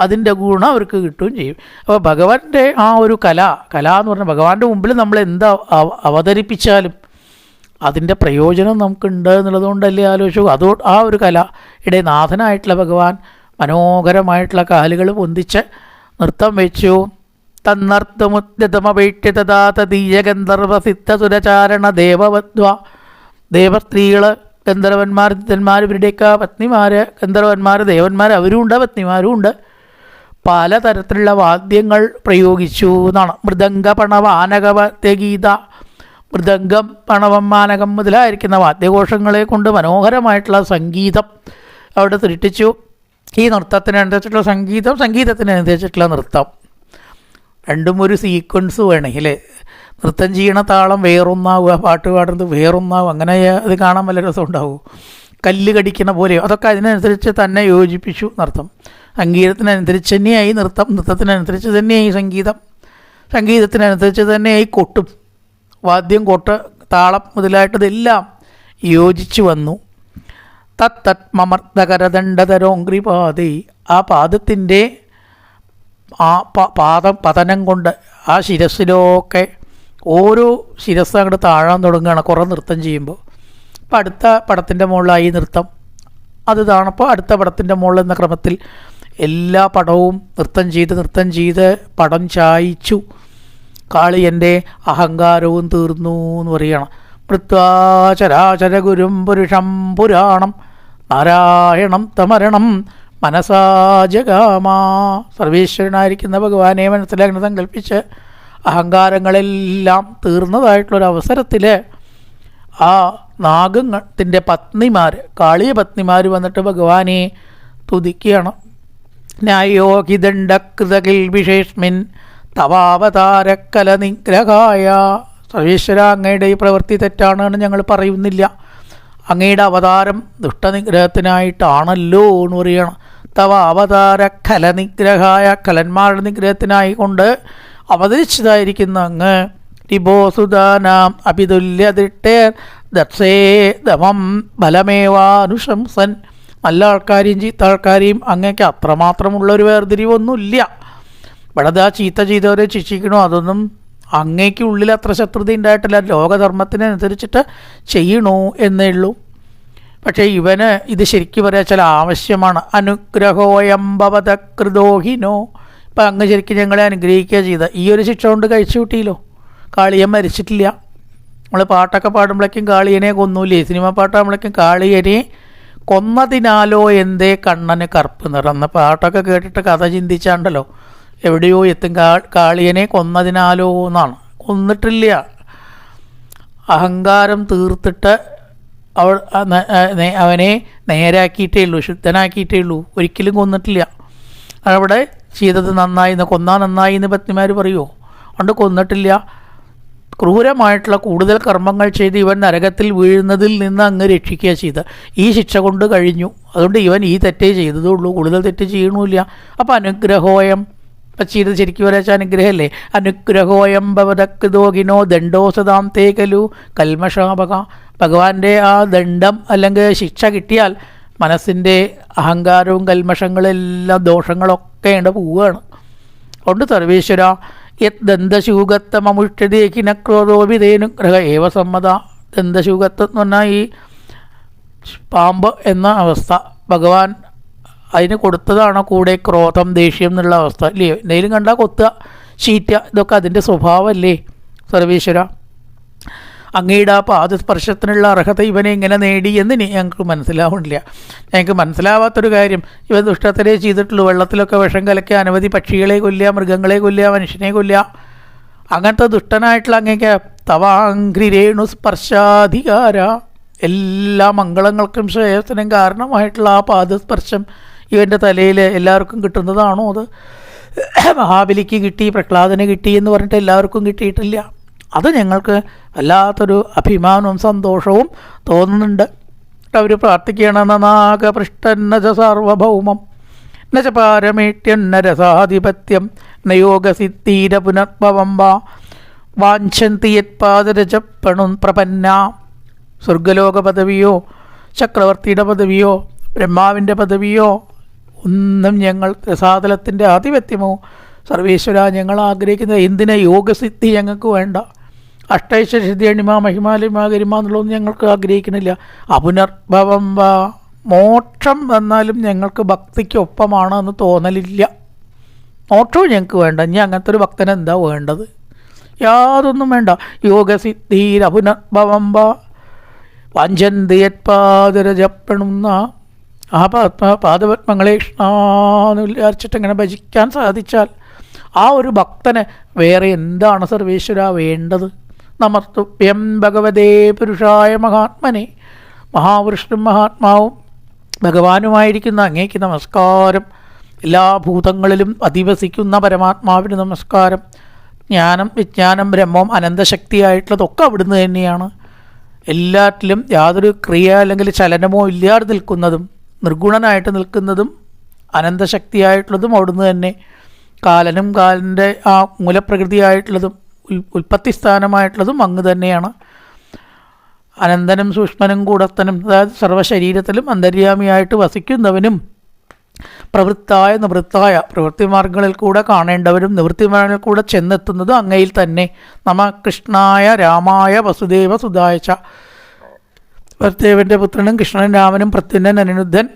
അതിന്റെ ഗുണം അവർക്ക് കിട്ടുകയും ചെയ്യും. അപ്പോൾ ഭഗവാന്റെ ആ ഒരു കല കല എന്ന് പറഞ്ഞാൽ ഭഗവാന്റെ മുമ്പിൽ നമ്മൾ എന്താ അവ- അവതരിപ്പിച്ചാലും അതിന്റെ പ്രയോജനം നമുക്കുണ്ട് എന്നുള്ളതുകൊണ്ടല്ലേ ആലോചിച്ചു. അതോ ആ ഒരു കല ഇടെ നാഥനായിട്ടുള്ള ഭഗവാൻ മനോഹരമായിട്ടുള്ള കാലുകൾ പൊന്തിച്ച് നൃത്തം വെച്ചു. തന്നർത്ഥമുദ്യതമപേക്ഷ്യതാതീയഗന്ധർവസിദ്ധസുരചാരണ ദേവവദ്വ ദേവസ്ത്രീകൾ ഗന്ധർവന്മാർ സിദ്ധന്മാർ ഇവരുടെയൊക്കെ പത്നിമാർ ഗന്ധർവന്മാർ ദേവന്മാർ അവരും ഉണ്ട് പത്നിമാരും ഉണ്ട് പലതരത്തിലുള്ള വാദ്യങ്ങൾ പ്രയോഗിച്ചു എന്നാണ്. മൃദംഗ പണവാനകവാദ്യഗീത മൃദംഗം പണവം മാനകം മുതലായിരിക്കുന്ന വാദ്യഘോഷങ്ങളെ കൊണ്ട് മനോഹരമായിട്ടുള്ള സംഗീതം അവിടെ സൃഷ്ടിച്ചു. ഈ നൃത്തത്തിനനുസരിച്ചിട്ടുള്ള സംഗീതം സംഗീതത്തിനനുസരിച്ചിട്ടുള്ള നൃത്തം. രണ്ടും ഒരു സീക്വൻസ് വേണമെങ്കിൽ നൃത്തം ചെയ്യണ താളം വേറൊന്നാവുക പാട്ട് പാടുന്നത് വേറൊന്നാവും അങ്ങനെ അത് കാണാൻ വല്ല രസം ഉണ്ടാവും കല്ല് കടിക്കുന്ന പോലെയോ അതൊക്കെ അതിനനുസരിച്ച് തന്നെ യോജിപ്പിച്ചു നൃത്തം. സംഗീതത്തിനനുസരിച്ച് തന്നെയായി നൃത്തം നൃത്തത്തിനനുസരിച്ച് തന്നെയായി സംഗീതം. സംഗീതത്തിനനുസരിച്ച് തന്നെയായി കൊട്ടും. വാദ്യം കൊട്ട് താളം മുതലായിട്ടതെല്ലാം യോജിച്ചു വന്നു. തത്തത് മമർദ്ദകരദണ്ഡതരോങ്ക്രിപാതി ആ പാദത്തിന്റെ ആ പാദം പതനം കൊണ്ട് ആ ശിരസിലൊക്കെ ഓരോ ശിരസ് അങ്ങോട്ട് താഴാൻ തുടങ്ങുകയാണ് കുറേ നൃത്തം ചെയ്യുമ്പോൾ. അപ്പോൾ അടുത്ത പടത്തിന്റെ മുകളിലായി നൃത്തം. അത് താണപ്പോൾ അടുത്ത പടത്തിന്റെ മുകളിൽ എന്ന ക്രമത്തിൽ എല്ലാ പടവും നൃത്തം ചെയ്ത് നൃത്തം ചെയ്ത് പടം ചായിച്ചു. കാളി എന്റെ അഹങ്കാരവും തീർന്നു എന്ന് പറയണം. മൃത്വാചരാചര ഗുരും പുരുഷം പുരാണം. നാരായണം തമരണം. മനസാജകാമാ സർവീശ്വരനായിരിക്കുന്ന ഭഗവാനെ മനസ്സിലാക്കി സങ്കല്പിച്ച് അഹങ്കാരങ്ങളെല്ലാം തീർന്നതായിട്ടുള്ളൊരവസരത്തിൽ ആ നാഗത്തിന്റെ പത്നിമാർ കാളിയ പത്നിമാർ വന്നിട്ട് ഭഗവാനെ തുതിക്കുകയാണ്. ന്യായോഹിദണ്ഡകൃതകിൽ വിശേഷ്മിൻ തവാവതാരക്കല നിഗ്രഹായ സർവേശ്വര അങ്ങയുടെ ഈ പ്രവൃത്തി തെറ്റാണെന്ന് ഞങ്ങൾ പറയുന്നില്ല. അങ്ങയുടെ അവതാരം ദുഷ്ടനിഗ്രഹത്തിനായിട്ടാണല്ലോ എന്ന് പറയണം. തവ അവതാര കല നിഗ്രഹായ കലന്മാരുടെ നിഗ്രഹത്തിനായി കൊണ്ട് അവതരിച്ചതായിരിക്കുന്ന അങ്ങ് രിബോസുദാനാം അഭിതുല്യതിട്ടേ ദർശേ ദമം ബലമേവാനുശംസൻ. നല്ല ആൾക്കാരെയും ചീത്ത ആൾക്കാരെയും അങ്ങേക്ക് അത്രമാത്രമുള്ള ഒരു വേർതിരിവൊന്നുമില്ല. ഇവിടെ ആ ചീത്ത ചെയ്തവരെ ശിക്ഷിക്കണോ? അതൊന്നും അങ്ങേക്ക് ഉള്ളിൽ അത്ര ശത്രുത ഉണ്ടായിട്ടില്ല. ലോകധർമ്മത്തിനനുസരിച്ചിട്ട് ചെയ്യണോ എന്നേ ഉള്ളൂ. പക്ഷേ ഇവന് ഇത് ശരിക്കും പറയാ ചില ആവശ്യമാണ്. അനുഗ്രഹോയം കൃതോഹിനോ ഇപ്പം അങ്ങ് ശരിക്കും ഞങ്ങളെ അനുഗ്രഹിക്കുക ചെയ്ത ഈ ഒരു ശിക്ഷ കൊണ്ട് കഴിച്ചു കൂട്ടിയില്ലോ. കാളിയൻ മരിച്ചിട്ടില്ല. നമ്മൾ പാട്ടൊക്കെ പാടുമ്പോഴേക്കും കാളിയനെ കൊന്നൂലേ? സിനിമ പാട്ടാകുമ്പോഴേക്കും കാളിയനെ കൊന്നതിനാലോ എന്തേ കണ്ണന് കറുപ്പ് നിറന്ന് പാട്ടൊക്കെ കേട്ടിട്ട് കഥ ചിന്തിച്ചാണ്ടല്ലോ. എവിടെയോ എത്തും കാളിയനെ കൊന്നതിനാലോ എന്നാണ്. കൊന്നിട്ടില്ല. അഹങ്കാരം തീർത്തിട്ട് അവൾ അവനെ നേരാക്കിയിട്ടേ ഉള്ളൂ ശുദ്ധനാക്കിയിട്ടേ ഉള്ളൂ. ഒരിക്കലും കൊന്നിട്ടില്ല. അവിടെ ചെയ്തത് നന്നായി എന്ന് കൊന്നാ നന്നായി എന്ന് പത്നിമാർ പറയുമോ അതുകൊണ്ട് കൊന്നിട്ടില്ല. ക്രൂരമായിട്ടുള്ള കൂടുതൽ കർമ്മങ്ങൾ ചെയ്ത് ഇവൻ നരകത്തിൽ വീഴുന്നതിൽ നിന്ന് അങ്ങ് രക്ഷിക്കുക ചെയ്ത്. ഈ ശിക്ഷ കൊണ്ട് കഴിഞ്ഞു. അതുകൊണ്ട് ഇവൻ ഈ തെറ്റേ ചെയ്തതുള്ളൂ കൂടുതൽ തെറ്റ് ചെയ്യണമില്ല അപ്പം അനുഗ്രഹോയം. ചെയ്തത് ശരിക്കും വരച്ച അനുഗ്രഹമല്ലേ? അനുഗ്രഹോയം ഭവതക്തോകിനോ ദണ്ഡോ സദാം തേകലു കൽമഷാപക. ഭഗവാന്റെ ആ ദണ്ഡം അല്ലെങ്കിൽ ശിക്ഷ കിട്ടിയാൽ മനസ്സിന്റെ അഹങ്കാരവും കൽമഷങ്ങളെല്ലാം ദോഷങ്ങളൊക്കെ ഉണ്ട് പോവുകയാണ്. അതുകൊണ്ട് സർവേശ്വര യത് ദന്തശൂകത്തമമുഷ്ടതേക്കിന ക്രോധോപിതേനുഗ്രഹ ഏവ സമ്മത ദന്തശൂകത്വം എന്ന് പറഞ്ഞാൽ ഈ പാമ്പ് എന്ന അവസ്ഥ. ഭഗവാൻ അതിന് കൊടുത്തതാണ് കൂടെ ക്രോധം ദേഷ്യം എന്നുള്ള അവസ്ഥ? അല്ലേ എന്തെങ്കിലും കണ്ടാൽ കൊത്തുക ചീറ്റ ഇതൊക്കെ അതിന്റെ സ്വഭാവമല്ലേ? സർവേശ്വര. അങ്ങയുടെ ആ പാദസ്പർശത്തിനുള്ള അർഹത ഇവനെ ഇങ്ങനെ നേടി എന്ന് ഞങ്ങൾക്ക് മനസ്സിലാവുന്നില്ല. ഞങ്ങൾക്ക് മനസ്സിലാവാത്തൊരു കാര്യം ഇവൻ ദുഷ്ടത്തിലേ ചെയ്തിട്ടുള്ളൂ. വെള്ളത്തിലൊക്കെ വിഷം കലക്കി അനവധി പക്ഷികളെ കൊല്ലുക മൃഗങ്ങളെ കൊല്ലുക മനുഷ്യനെ കൊല്ലുക. അങ്ങനത്തെ ദുഷ്ടനായിട്ടുള്ള അങ്ങേക്ക് തവാങ്ക്രിരേണു സ്പർശാധികാര. എല്ലാ മംഗളങ്ങൾക്കും ശ്രേയസിനും കാരണമായിട്ടുള്ള ആ പാദസ്പർശം ഇവന്റെ തലയിൽ എല്ലാവർക്കും കിട്ടുന്നതാണോ അത്? മഹാബലിക്ക് കിട്ടി പ്രഹ്ലാദന് കിട്ടി എന്ന് പറഞ്ഞിട്ട് എല്ലാവർക്കും കിട്ടിയിട്ടില്ല. അത് ഞങ്ങൾക്ക് വല്ലാത്തൊരു അഭിമാനവും സന്തോഷവും തോന്നുന്നുണ്ട്. അവർ പ്രാർത്ഥിക്കണം നാഗപൃഷ്ടന്നജ സാർവഭൗമം. നജ പാരമേട്യന്നരസാധിപത്യം നയോഗസിദ്ധീര പുനർഭവം വാ. വാഞ്ചന്തി യത്പാദരജപ്പണും പ്രപന്ന. സ്വർഗലോക പദവിയോ ചക്രവർത്തിയുടെ പദവിയോ ബ്രഹ്മാവിന്റെ പദവിയോ ഒന്നും ഞങ്ങൾ രസാതലത്തിന്റെ ആധിപത്യമോ സർവേശ്വര ഞങ്ങൾ ആഗ്രഹിക്കുന്നത്. എന്തിനാ യോഗസിദ്ധി ഞങ്ങൾക്ക് വേണ്ട? അഷ്ടൈശ്വര്യസിദ്ധി അണിമ മഹിമാലിമ ഗരിമ എന്നുള്ളതൊന്നും ഞങ്ങൾക്ക് ആഗ്രഹിക്കുന്നില്ല. അപുനർഭവം വാ മോക്ഷം എന്നാലും ഞങ്ങൾക്ക് ഭക്തിക്കൊപ്പമാണ് എന്ന് തോന്നലില്ല. മോക്ഷവും ഞങ്ങൾക്ക് വേണ്ട. ഇനി അങ്ങനത്തെ ഒരു ഭക്തന് എന്താ വേണ്ടത്? യാതൊന്നും വേണ്ട. യോഗസിദ്ധീരപുനർഭവം വാ വാഞ്ചന്തിയത്പാദരജപ്പണുന്ന ആ പാത്മ പാദപത്മങ്ങളെ ഇഷ്ടാന്ന് വിചാരിച്ചിട്ട് ഇങ്ങനെ ഭജിക്കാൻ സാധിച്ചാൽ ആ ഒരു ഭക്തനെ വേറെ എന്താണ് സർവേശ്വര വേണ്ടത്? നമസ്തുഭ്യം ഭഗവതേ പുരുഷായ മഹാത്മനെ. മഹാപുരുഷനും മഹാത്മാവും ഭഗവാനുമായിരിക്കുന്ന അങ്ങേക്ക് നമസ്കാരം. എല്ലാ ഭൂതങ്ങളിലും അധിവസിക്കുന്ന പരമാത്മാവിന് നമസ്കാരം. ജ്ഞാനം വിജ്ഞാനം ബ്രഹ്മം അനന്തശക്തിയായിട്ടുള്ളതൊക്കെ അവിടുന്ന് തന്നെയാണ്. എല്ലാറ്റിലും യാതൊരു ക്രിയ അല്ലെങ്കിൽ ചലനമോ ഇല്ലാതെ നിൽക്കുന്നതും നിർഗുണനായിട്ട് നിൽക്കുന്നതും അനന്തശക്തിയായിട്ടുള്ളതും അവിടുന്ന് തന്നെ. കാലനും കാലിന്റെ ആ മൂലപ്രകൃതിയായിട്ടുള്ളതും ഉൽപ്പത്തി സ്ഥാനമായിട്ടുള്ളതും അങ്ങ് തന്നെയാണ്. അനന്തനും സൂക്ഷ്മനും കൂടത്തനും അതായത് സർവശരീരത്തിലും അന്തര്യാമിയായിട്ട് വസിക്കുന്നവനും പ്രവൃത്തായ നിവൃത്തായ പ്രവൃത്തി മാർഗങ്ങളിൽ കൂടെ കാണേണ്ടവരും നിവൃത്തി മാർഗങ്ങളിൽ കൂടെ ചെന്നെത്തുന്നതും അങ്ങയിൽ തന്നെ. നമ കൃഷ്ണായ രാമായ വസുദേവ സുധായച്ച. വസുദേവന്റെ പുത്രനും കൃഷ്ണൻ രാമനും പ്രത്യുന്നൻ അനിരുദ്ധൻ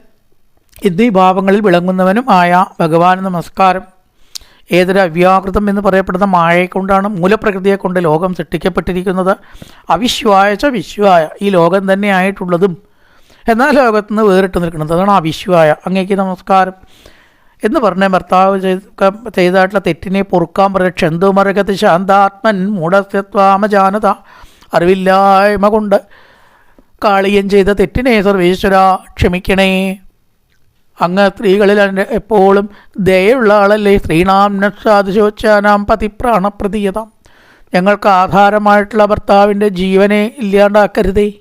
എന്നീ ഭാവങ്ങളിൽ വിളങ്ങുന്നവനും ആയ ഭഗവാന് നമസ്കാരം. ഏതൊരു അവ്യാകൃതം എന്ന് പറയപ്പെടുന്ന മായയെ കൊണ്ടാണ് മൂലപ്രകൃതിയെ കൊണ്ട് ലോകം സൃഷ്ടിക്കപ്പെട്ടിരിക്കുന്നത്. അവിശ്വായച്ച വിശ്വായ. ഈ ലോകം തന്നെ ആയിട്ടുള്ളതും. എന്നാൽ ലോകത്ത് നിന്ന് വേറിട്ട് നിൽക്കുന്നത് അതാണ് അവിശ്വായ. അങ്ങേക്ക് നമസ്കാരം. എന്ന് പറഞ്ഞ ഭർത്താവ് ചെയ്ത ചെയ്തായിട്ടുള്ള തെറ്റിനെ പൊറുക്കാൻ പറയുക ക്ഷന്തുമരകത്ത് ശാന്താത്മൻ മൂഢസ്യത്വാമജാനത അറിവില്ലായ്മ കൊണ്ട് കാളിയൻ ചെയ്ത തെറ്റിനെ സർവേശ്വര ക്ഷമിക്കണേ. അങ്ങ് സ്ത്രീകളിൽ എപ്പോഴും ദയുള്ള ആളല്ലേ? സ്ത്രീണാം നക്ഷാതിശോച്ചാനാം പതിപ്രാണപ്രതീയത. ഞങ്ങൾക്ക് ആധാരമായിട്ടുള്ള ഭർത്താവിന്റെ ജീവനെ ഇല്ലാണ്ടാക്കരുതേ.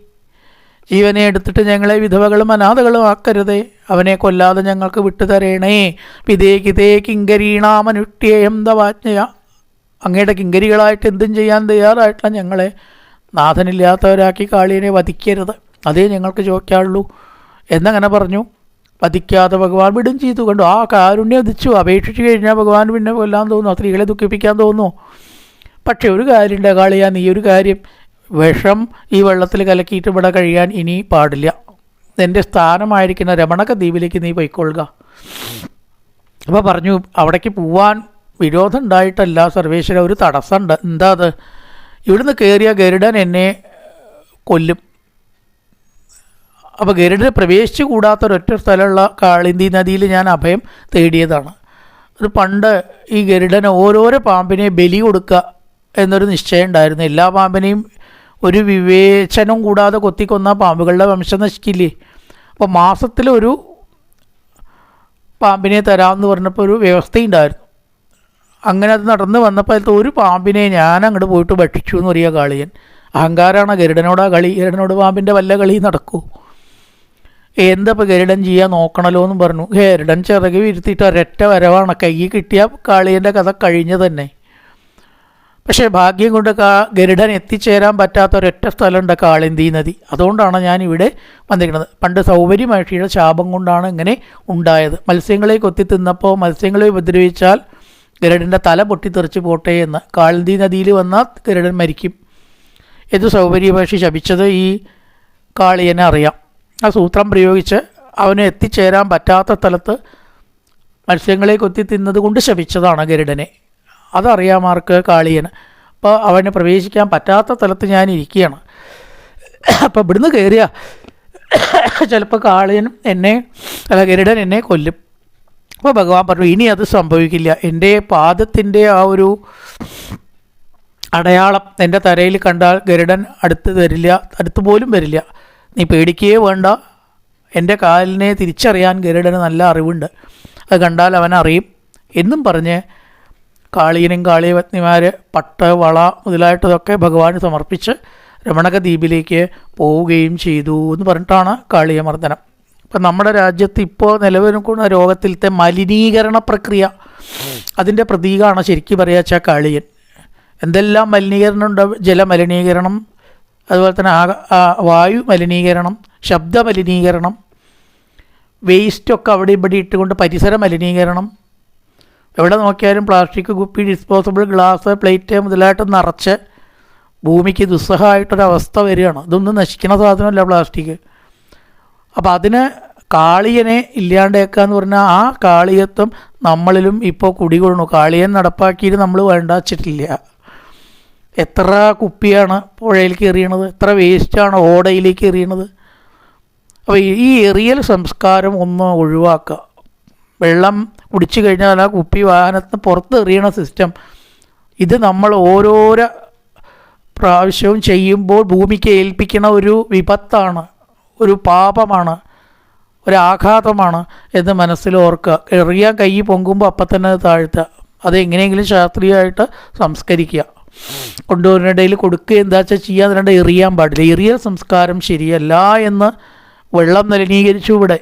ജീവനെ എടുത്തിട്ട് ഞങ്ങളെ വിധവകളും അനാഥകളും ആക്കരുതേ. അവനെ കൊല്ലാതെ ഞങ്ങൾക്ക് വിട്ടുതരേണേ. പിതേ കിതേ കിങ്കരീണാമനുഷ്യേയം ദവാജ്ഞയ. അങ്ങയുടെ കിങ്കരികളായിട്ട് എന്തും ചെയ്യാൻ തയ്യാറായിട്ടുള്ള ഞങ്ങളെ നാഥനില്ലാത്തവരാക്കി കാളിയനെ വധിക്കരുത്. അതേ ഞങ്ങൾക്ക് ചോദിക്കാറുള്ളൂ എന്നങ്ങനെ പറഞ്ഞു. വധിക്കാതെ ഭഗവാൻ വിടും ചെയ്തു. കണ്ടു? ആ കാരുണ്യം വധിച്ചു അപേക്ഷിച്ചു കഴിഞ്ഞാൽ ഭഗവാൻ പിന്നെ കൊല്ലാൻ തോന്നുന്നു സ്ത്രീകളെ ദുഃഖിപ്പിക്കാൻ തോന്നുന്നു പക്ഷേ ഒരു കാര്യമുണ്ട് കാളിയാ. നീ ഒരു കാര്യം വിഷം ഈ വെള്ളത്തിൽ കലക്കിയിട്ട് ഇവിടെ കഴിയാൻ ഇനി പാടില്ല. എന്റെ സ്ഥാനമായിരിക്കുന്ന രമണക ദ്വീപിലേക്ക് നീ പൊയ്ക്കൊള്ളുക. അപ്പോൾ പറഞ്ഞു അവിടേക്ക് പോവാൻ വിരോധം ഉണ്ടായിട്ടല്ല. സർവേശ്വര ഒരു തടസ്സമുണ്ട്. എന്താ അത്? ഇവിടുന്ന് കയറിയ ഗരുഡൻ എന്നെ കൊല്ലും. അപ്പോൾ ഗരുഡന് പ്രവേശിച്ചു കൂടാത്ത ഒരൊറ്റ സ്ഥലമുള്ള കാളിന്തി നദിയിൽ ഞാൻ അഭയം തേടിയതാണ്. അത് പണ്ട് ഈ ഗരുഡന് ഓരോരോ പാമ്പിനെ ബലി കൊടുക്കുക എന്നൊരു നിശ്ചയം ഉണ്ടായിരുന്നു. എല്ലാ പാമ്പിനെയും ഒരു വിവേചനം കൂടാതെ കൊത്തിക്കൊന്ന പാമ്പുകളുടെ വംശം നശിക്കില്ലേ? അപ്പോൾ മാസത്തിലൊരു പാമ്പിനെ തരാമെന്ന് പറഞ്ഞപ്പോൾ ഒരു വ്യവസ്ഥയുണ്ടായിരുന്നു. അങ്ങനെ അത് നടന്ന് വന്നപ്പോൾ അതിലത്തെ ഒരു പാമ്പിനെ ഞാൻ അങ്ങോട്ട് പോയിട്ട് ഭക്ഷിച്ചു എന്ന് പറയുക കാളിയൻ. അഹങ്കാരമാണ് ഗരുഡനോടാ കളി ഗരുഡനോട് പാമ്പിന്റെ വല്ല കളി നടക്കൂ. എന്താ ഗരുഡൻ ചെയ്യാൻ നോക്കണല്ലോ എന്ന് പറഞ്ഞു. ഗരുഡൻ ചിറക് വിരുത്തിയിട്ട് ഒരൊറ്റ വരവാണ്. കൈ കിട്ടിയ കാളിയന്റെ കഥ കഴിഞ്ഞു തന്നെ. പക്ഷേ ഭാഗ്യം കൊണ്ട് കാ ഗരുഡൻ എത്തിച്ചേരാൻ പറ്റാത്ത ഒരൊറ്റ സ്ഥലമുണ്ട് കാളിന്തി നദി. അതുകൊണ്ടാണ് ഞാൻ ഇവിടെ വന്നിരിക്കുന്നത്. പണ്ട് സൗകര്യ മഹിഷിയുടെ ശാപം കൊണ്ടാണ് ഇങ്ങനെ ഉണ്ടായത്. മത്സ്യങ്ങളെ കൊത്തി തിന്നപ്പോൾ മത്സ്യങ്ങളെ ഉപദ്രവിച്ചാൽ ഗരുഡന്റെ തല പൊട്ടിത്തെറിച്ച് പോട്ടെ എന്ന് കാളിന്തി നദിയിൽ വന്നാൽ ഗരുഡൻ മരിക്കും. ഇത് സൗകര്യ മഹിഷി ശപിച്ചത് ഈ കാളിയനെ അറിയാം. ആ സൂത്രം പ്രയോഗിച്ച് അവന് എത്തിച്ചേരാൻ പറ്റാത്ത സ്ഥലത്ത് മത്സ്യങ്ങളെ കൊത്തി തിന്നത് കൊണ്ട് ശപിച്ചതാണ് ഗരുഡനെ. അതറിയാമാർക്ക് കാളിയന്. അപ്പോൾ അവന് പ്രവേശിക്കാൻ പറ്റാത്ത സ്ഥലത്ത് ഞാൻ ഇരിക്കുകയാണ്. അപ്പോൾ ഇവിടുന്ന് കയറിയ ചിലപ്പോൾ കാളിയൻ എന്നെ അല്ല ഗരുഡൻ എന്നെ കൊല്ലും. അപ്പോൾ ഭഗവാൻ പറഞ്ഞു ഇനി അത് സംഭവിക്കില്ല. എന്റെ പാദത്തിന്റെ ആ ഒരു അടയാളം എന്റെ തരയിൽ കണ്ടാൽ ഗരുഡൻ അടുത്ത് വരില്ല അടുത്ത് പോലും വരില്ല. നീ പേടിക്കുകയേ വേണ്ട. എന്റെ കാലിനെ തിരിച്ചറിയാൻ ഗരുഡന് നല്ല അറിവുണ്ട്. അത് കണ്ടാൽ അവൻ അറിയും. എന്നും പറഞ്ഞ് കാളീനും കാളിയപത്നിമാർ പട്ട് വള മുതലായിട്ടതൊക്കെ ഭഗവാന് സമർപ്പിച്ച് രമണക ദ്വീപിലേക്ക് പോവുകയും ചെയ്തു എന്ന് പറഞ്ഞിട്ടാണ് കാളിയമർദ്ദനം. ഇപ്പം നമ്മുടെ രാജ്യത്ത് ഇപ്പോൾ നിലവിലുള്ള രോഗത്തിലത്തെ മലിനീകരണ പ്രക്രിയ അതിന്റെ പ്രതീകമാണ് ശരിക്കും പറയുക വെച്ചാൽ കാളിയൻ. എന്തെല്ലാം മലിനീകരണം ഉണ്ട് ജലമലിനീകരണം അതുപോലെ തന്നെ വായു മലിനീകരണം ശബ്ദ മലിനീകരണം വേസ്റ്റൊക്കെ അവിടെ ഇവിടെ ഇട്ടുകൊണ്ട് പരിസര മലിനീകരണം എവിടെ നോക്കിയാലും പ്ലാസ്റ്റിക് കുപ്പി ഡിസ്പോസിബിൾ ഗ്ലാസ് പ്ലേറ്റ് മുതലായിട്ട് നിറച്ച് ഭൂമിക്ക് ദുസ്സഹമായിട്ടൊരവസ്ഥ വരികയാണ്. ഇതൊന്നും നശിക്കുന്ന സാധനമല്ല പ്ലാസ്റ്റിക് അപ്പോൾ അതിന് കാളിയനെ ഇല്ലാണ്ടേക്കുക എന്ന് പറഞ്ഞാൽ ആ കാളിയത്വം നമ്മളിലും ഇപ്പോൾ കുടികൊള്ളണു കാളിയൻ നടപ്പാക്കിയിട്ട് നമ്മൾ വേണ്ട വേണ്ടാച്ചിട്ടില്ല. എത്ര കുപ്പിയാണ് പുഴയിലേക്ക് എറിയണത് എത്ര വേസ്റ്റാണ് ഓടയിലേക്ക് എറിയണത്? അപ്പോൾ ഈ എറിയൽ സംസ്കാരം ഒന്ന് ഒഴിവാക്കുക വെള്ളം കുടിച്ചു കഴിഞ്ഞാൽ ആ കുപ്പി വാഹനത്തിന് പുറത്ത് എറിയണ സിസ്റ്റം ഇത് നമ്മൾ ഓരോരോ പ്രാവശ്യവും ചെയ്യുമ്പോൾ ഭൂമിക്ക് ഏൽപ്പിക്കുന്ന ഒരു വിപത്താണ് ഒരു പാപമാണ് ഒരാഘാതമാണ് എന്ന് മനസ്സിൽ ഓർക്കുക എറിയാൻ കൈ പൊങ്കുമ്പോൾ അപ്പം തന്നെ താഴ്ത്തുക അത് എങ്ങനെയെങ്കിലും ശാസ്ത്രീയമായിട്ട് സംസ്കരിക്കുക കൊണ്ടുവരുന്നിടയിൽ കൊടുക്കുക എന്താ വെച്ചാൽ ചെയ്യാൻ രണ്ട് എറിയാൻ പാടില്ല. എറിയ സംസ്കാരം ശരിയല്ല എന്ന് വെള്ളം മലിനീകരിച്ചു ഇവിടെ.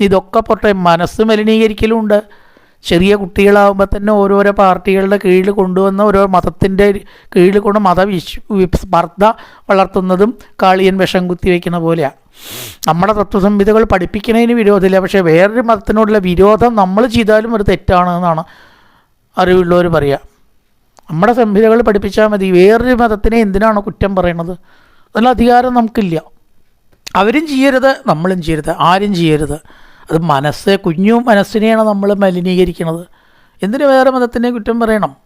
ഇതൊക്കെ പോട്ടെ മനസ്സ് മലിനീകരിക്കലുമുണ്ട് ചെറിയ കുട്ടികളാകുമ്പോൾ തന്നെ ഓരോരോ പാർട്ടികളുടെ കീഴിൽ കൊണ്ടുവന്ന ഓരോ മതത്തിന്റെ കീഴിൽ കൊണ്ട് മതവിശ് സ്പർദ്ധ വളർത്തുന്നതും കാളിയൻ വിഷം കുത്തി വയ്ക്കുന്ന പോലെയാണ് നമ്മുടെ തത്വസംഹിതകൾ പഠിപ്പിക്കുന്നതിന് വിരോധമില്ല. പക്ഷേ വേറൊരു മതത്തിനോടുള്ള വിരോധം നമ്മൾ ചെയ്താലും ഒരു തെറ്റാണ് എന്നാണ് അറിവുള്ളവർ പറയുക നമ്മുടെ സംഹിതകൾ പഠിപ്പിച്ചാൽ മതി. വേറൊരു മതത്തിനെ എന്തിനാണോ കുറ്റം പറയണത്? അതിനുള്ള അധികാരം നമുക്കില്ല. അവരും ചെയ്യരുത് നമ്മളും ചെയ്യരുത് ആരും ചെയ്യരുത്. അത് മനസ്സ് കുഞ്ഞു മനസ്സിനെയാണ് നമ്മൾ മലിനീകരിക്കുന്നത് എന്തിനു വേറെ മതത്തിനെ കുറ്റം പറയണം?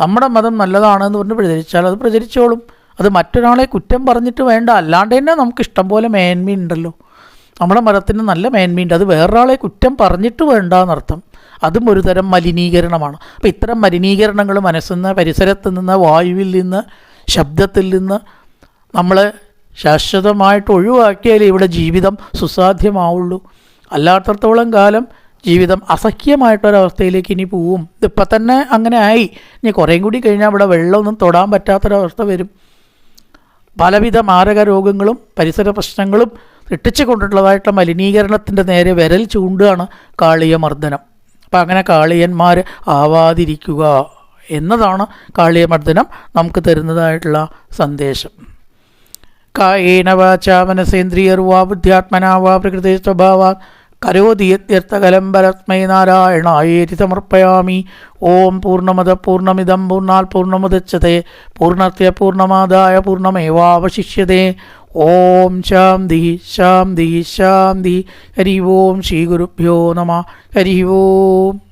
നമ്മുടെ മതം നല്ലതാണെന്ന് പറഞ്ഞ് പ്രചരിച്ചാൽ അത് പ്രചരിച്ചോളും. അത് മറ്റൊരാളെ കുറ്റം പറഞ്ഞിട്ട് വേണ്ട. അല്ലാണ്ട് തന്നെ നമുക്ക് ഇഷ്ടം പോലെ മേന്മയുണ്ടല്ലോ. നമ്മുടെ മതത്തിന് നല്ല മേന്മയുണ്ട്. അത് വേറൊരാളെ കുറ്റം പറഞ്ഞിട്ട് വേണ്ട എന്നർത്ഥം അതും ഒരു തരം മലിനീകരണമാണ്. അപ്പോൾ ഇത്തരം മലിനീകരണങ്ങൾ മനസ്സിൽ നിന്ന് പരിസരത്ത് നിന്ന് വായുവിൽ നിന്ന് ശബ്ദത്തിൽ നിന്ന് നമ്മൾ ശാശ്വതമായിട്ട് ഒഴിവാക്കിയാലേ ഇവിടെ ജീവിതം സുസാധ്യമാവുള്ളൂ. അല്ലാത്തടത്തോളം കാലം ജീവിതം അസഹ്യമായിട്ടൊരവസ്ഥയിലേക്ക് ഇനി പോവും. ഇതിപ്പോൾ തന്നെ അങ്ങനെ ആയി. ഇനി കുറേയും കൂടി കഴിഞ്ഞാൽ ഇവിടെ വെള്ളമൊന്നും തൊടാൻ പറ്റാത്തൊരവസ്ഥ വരും. പലവിധ മാരക രോഗങ്ങളും പരിസര പ്രശ്നങ്ങളും സൃഷ്ടിച്ചു കൊണ്ടുള്ളതായിട്ടുള്ള മലിനീകരണത്തിന്റെ നേരെ വിരൽ ചൂണ്ടുകയാണ് കാളിയ മർദ്ദനം അപ്പം അങ്ങനെ കാളിയന്മാർ ആവാതിരിക്കുക എന്നതാണ് കാളിയമർദ്ദനം നമുക്ക് തരുന്നതായിട്ടുള്ള സന്ദേശം. കായേന വാചാ മനസേന്ദ്രിയർവാ ബുദ്ധ്യാത്മനാവാ പ്രകൃതി സ്വഭാവാത് കരോതി യത്യർത്ഥകലം പരസ്മൈ നാരായണായേതി സമർപ്പയാമി ഓം പൂർണമത പൂർണമിതം പൂർണാൽ പൂർണമുദച്യത്തെ പൂർണത്യ പൂർണമാദായ പൂർണമേവാവശിഷ്യത്തെ ഓം ശാന്തി ശാന്തി ശാന്തി. ഹരി ഓം ശ്രീ ഗുരുഭ്യോ നമ. ഹരി ഓം.